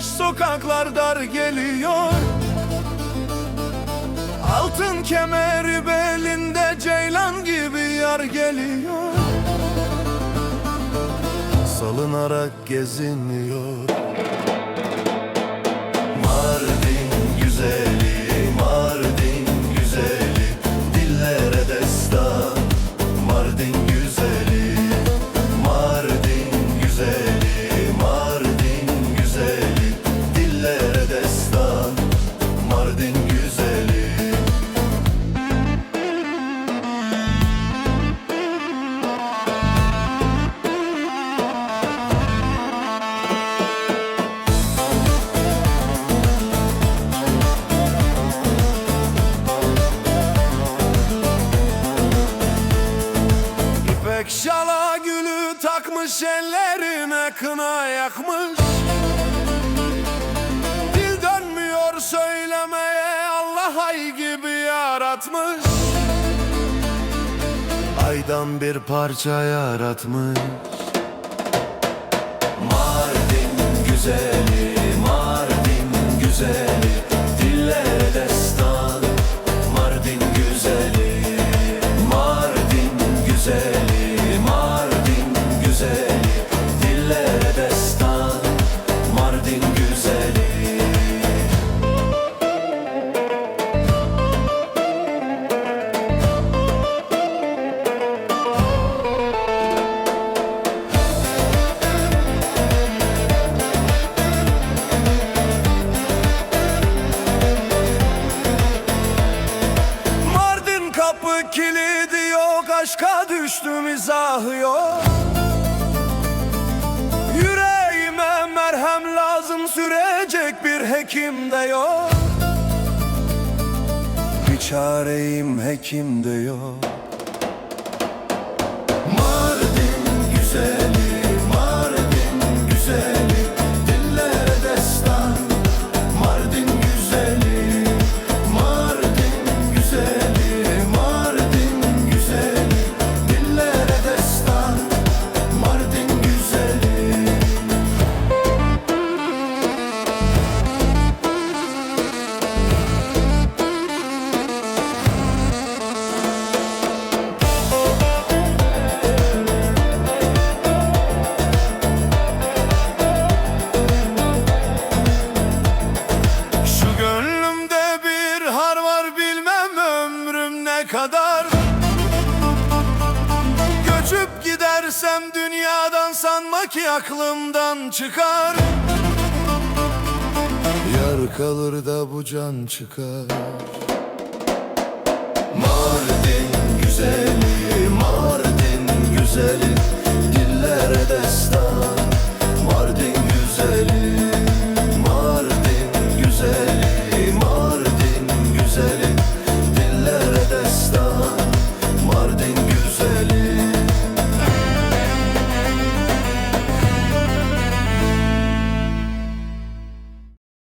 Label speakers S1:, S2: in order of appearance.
S1: sokaklar dar geliyor. Altın kemeri belinde ceylan gibi yar geliyor. Salınarak geziniyor takmış ellerine kına yakmış. Dil dönmüyor söylemeye Allah ay gibi yaratmış. Aydan bir parça yaratmış. Mardin güzeli, Mardin güzeli Aşka düştüm izahı yok. Yüreğime merhem lazım Sürecek bir hekim de yok. Bir çareyim hekim de yok kadar Göçüp gidersem dünyadan sanma ki aklımdan çıkar. Yar kalır da bu can çıkar. Mardin